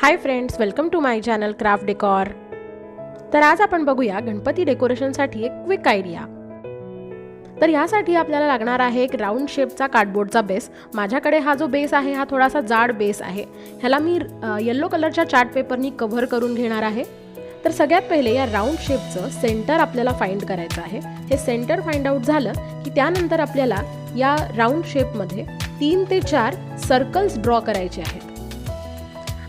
Hi friends welcome to my channel craft decor तर आज आपण बघूया गणपती डेकोरेशनसाठी एक क्विक आयडिया तर यासाठी आपल्याला लागणार आहे एक राऊंड शेपचा कार्डबोर्डचा बेस माझ्याकडे हा जो बेस आहे हा थोडासा जाड बेस आहे. ह्याला मी येल्लो कलरच्या चार्ट पेपरनी कव्हर करून घेणार आहे. तर सगळ्यात पहिले या राऊंड शेपचं सेंटर आपल्याला फाइंड करायचं आहे. हे सेंटर फाइंड आउट झालं की त्यानंतर आपल्याला या राऊंड शेपमध्ये तीन ते चार सर्कल्स ड्रॉ करायचे आहेत.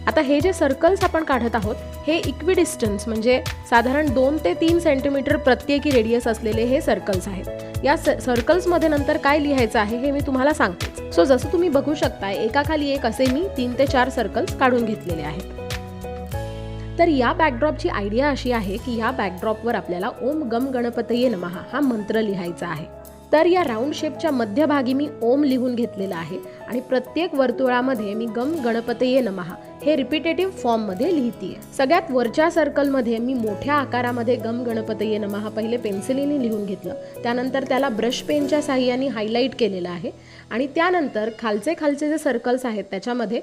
आता हे जे सर्कल्स आपण काढत आहोत हे इक्विडिस्टन्स म्हणजे साधारण दोन ते तीन सेंटीमीटर प्रत्येकी रेडियस असलेले हे सर्कल्स आहेत. या स सर्कल्समध्ये नंतर काय लिहायचं आहे हे मी तुम्हाला सांगते. सो जसं तुम्ही बघू शकता एकाखाली एक असे मी तीन ते चार सर्कल्स काढून घेतलेले आहेत. तर या बॅकड्रॉपची आयडिया अशी आहे की या बॅकड्रॉपवर आपल्याला ओम गम गणपतये नमहा हा मंत्र लिहायचा आहे. तर या राऊंड शेपच्या मध्यभागी मी ओम लिहून घेतलेला आहे आणि प्रत्येक वर्तुळामध्ये मी गम गणपतये नमहा हे रिपिटेटिव्ह फॉर्ममध्ये लिहितीये. सगळ्यात वरच्या सर्कलमध्ये मी मोठ्या आकारामध्ये गम गणपतये नमहा पहिले पेन्सिलीने लिहून घेतलं. त्यानंतर त्याला ब्रश पेनच्या साह्याने हायलाईट केलेलं आहे आणि त्यानंतर खालचे खालचे जे सर्कल्स आहेत त्याच्यामध्ये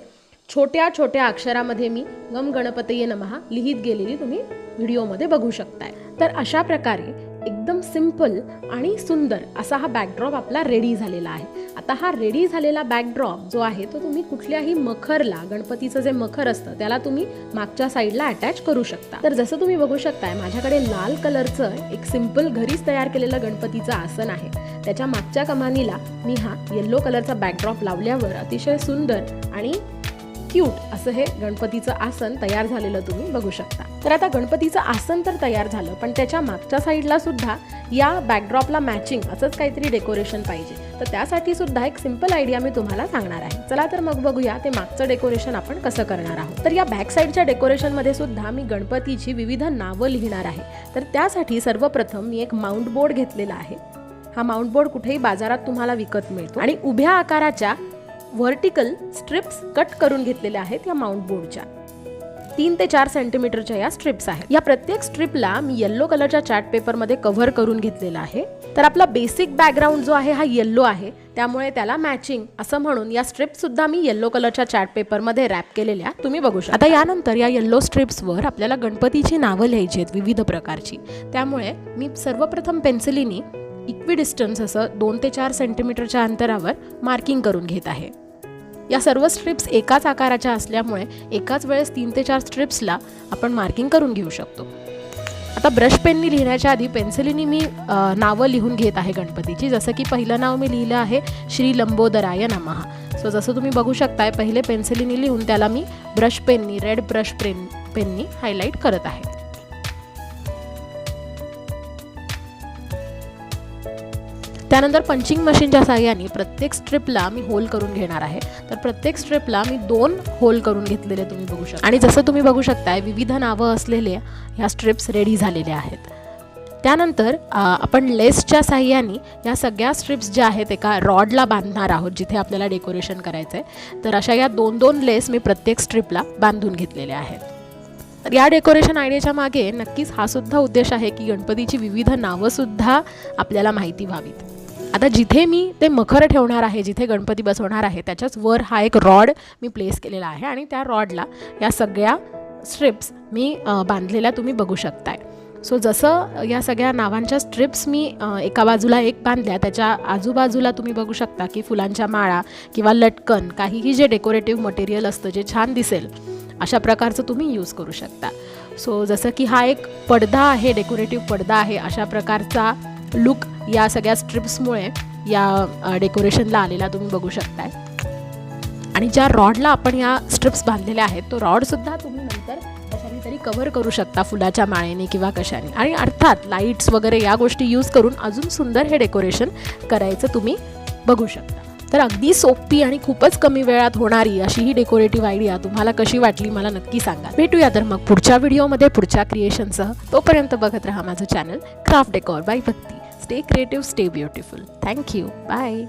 छोट्या छोट्या अक्षरामध्ये मी गम गणपतये नमहा लिहित गेलेली तुम्ही व्हिडिओमध्ये बघू शकताय. तर अशा प्रकारे एकदम सिंपल आणि सुंदर असा हा बॅकड्रॉप आपला रेडी झालेला आहे. आता हा रेडी झालेला बॅकड्रॉप जो आहे तो तुम्ही कुठल्याही मखरला गणपतीचं जे मखर असतं त्याला तुम्ही मागच्या साईडला अटॅच करू शकता. तर जसं तुम्ही बघू शकताय माझ्याकडे लाल कलरचं एक सिंपल घरीच तयार केलेलं गणपतीचं आसन आहे. त्याच्या मागच्या कमानीला मी हा येल्लो कलरचा बॅकड्रॉप लावल्यावर अतिशय सुंदर आणि क्यूट असं हे गणपतीचं आसन तयार झालेलं तुम्ही बघू शकता. तर आता गणपतीचं आसन तर तयार झालं पण त्याच्या मागच्या साईडला सुद्धा या बॅकड्रॉपला मॅचिंग असंच काहीतरी डेकोरेशन पाहिजे. तर त्यासाठी सुद्धा एक सिंपल आयडिया मी तुम्हाला सांगणार आहे. चला तर मग बघूया ते मागचं डेकोरेशन आपण कसं करणार आहोत. तर या बॅक साईडच्या डेकोरेशनमध्ये सुद्धा मी गणपतीची विविध नावं लिहिणार आहे. तर त्यासाठी सर्वप्रथम मी एक माउंट बोर्ड घेतलेला आहे. हा माउंट बोर्ड कुठेही बाजारात तुम्हाला विकत मिळतो. आणि उभ्या आकाराच्या व्हर्टिकल स्ट्रिप्स कट करून घेतलेल्या आहेत या माउंट बोर्डच्या. तीन ते चार सेंटीमीटरच्या या स्ट्रिप्स आहेत. या प्रत्येक स्ट्रिपला मी येल्लो कलरच्या चार्ट पेपरमध्ये कव्हर करून घेतलेला आहे. तर आपला बेसिक बॅकग्राऊंड जो आहे हा येल्लो आहे. त्यामुळे त्याला मॅचिंग असं म्हणून या स्ट्रिप्ससुद्धा मी येल्लो कलरच्या चार्ट पेपरमध्ये रॅप केलेल्या. तुम्ही बघू शकता. आता यानंतर या येल्लो स्ट्रिप्सवर आपल्याला गणपतीची नावं लिहायची आहेत विविध प्रकारची. त्यामुळे मी सर्वप्रथम पेन्सिलीनी इक्विडिस्टन्स असं दोन ते चार सेंटीमीटरच्या अंतरावर मार्किंग करून घेत आहे. या सर्व स्ट्रिप्स एकाच आकाराच्या असल्यामुळे एकाच वेळेस तीन ते चार स्ट्रिप्सला आपण मार्किंग करून घेऊ शकतो. आता ब्रश पेननी लिहिण्याच्या आधी पेन्सिलीनी मी नावं लिहून घेत आहे गणपतीची. जसं की पहिलं नाव मी लिहिलं आहे श्री लंबोदराय नमहा सो जसं तुम्ही बघू शकताय पहिले पेन्सिलीनी लिहून त्याला मी ब्रश पेननी रेड ब्रश पेन पेननी हायलाईट करत आहे. त्यानंतर पंचिंग मशीनच्या साह्याने प्रत्येक स्ट्रिपला मी होल करून घेणार आहे. तर प्रत्येक स्ट्रिपला मी दोन होल करून घेतलेले तुम्ही बघू शकता. आणि जसं तुम्ही बघू शकताय विविध नावं असलेले ह्या स्ट्रिप्स रेडी झालेल्या आहेत. त्यानंतर आपण लेसच्या साह्याने या सगळ्या स्ट्रिप्स ज्या आहेत एका रॉडला बांधणार आहोत जिथे आपल्याला डेकोरेशन करायचं आहे तर अशा या दोन दोन लेस मी प्रत्येक स्ट्रिपला बांधून घेतलेल्या आहेत. तर या डेकोरेशन आयडियाच्या मागे नक्कीच हा सुद्धा उद्देश आहे की गणपतीची विविध नावंसुद्धा आपल्याला माहिती व्हावीत. आता जिथे मी ते मखर ठेवणार आहे जिथे गणपती बसवणार आहे त्याच्याच वर हा एक रॉड मी प्लेस केलेला आहे आणि त्या रॉडला या सगळ्या स्ट्रिप्स मी बांधलेल्या तुम्ही बघू शकताय. सो जसं या सगळ्या नावांच्या स्ट्रिप्स मी एका बाजूला एक बांधल्या त्याच्या आजूबाजूला तुम्ही बघू शकता की फुलांच्या माळा किंवा लटकन काहीही जे डेकोरेटिव्ह मटेरियल असतं जे छान दिसेल अशा प्रकारचं तुम्ही यूज करू शकता. सो जसं की हा एक पडदा आहे डेकोरेटिव्ह पडदा आहे अशा प्रकारचा लुक या सगळ्या स्ट्रिप्समुळे या डेकोरेशनला आलेला तुम्ही बघू शकताय. आणि ज्या रॉडला आपण या स्ट्रिप्स बांधलेल्या आहेत तो रॉडसुद्धा तुम्ही नंतर कशाने तरी कव्हर करू शकता फुलाच्या माळेने किंवा कशाने. आणि अर्थात लाईट्स वगैरे या गोष्टी यूज करून अजून सुंदर हे डेकोरेशन करायचं तुम्ही बघू शकता. तर अगदी सोपी आणि खूपच कमी वेळात होणारी अशी ही डेकोरेटिव्ह आयडिया तुम्हाला कशी वाटली मला नक्की सांगा. भेटूया तर मग पुढच्या व्हिडिओमध्ये पुढच्या क्रिएशनसह तोपर्यंत बघत राहा माझं channel craft decor by Bhakti Stay creative, stay beautiful. Thank you. Bye.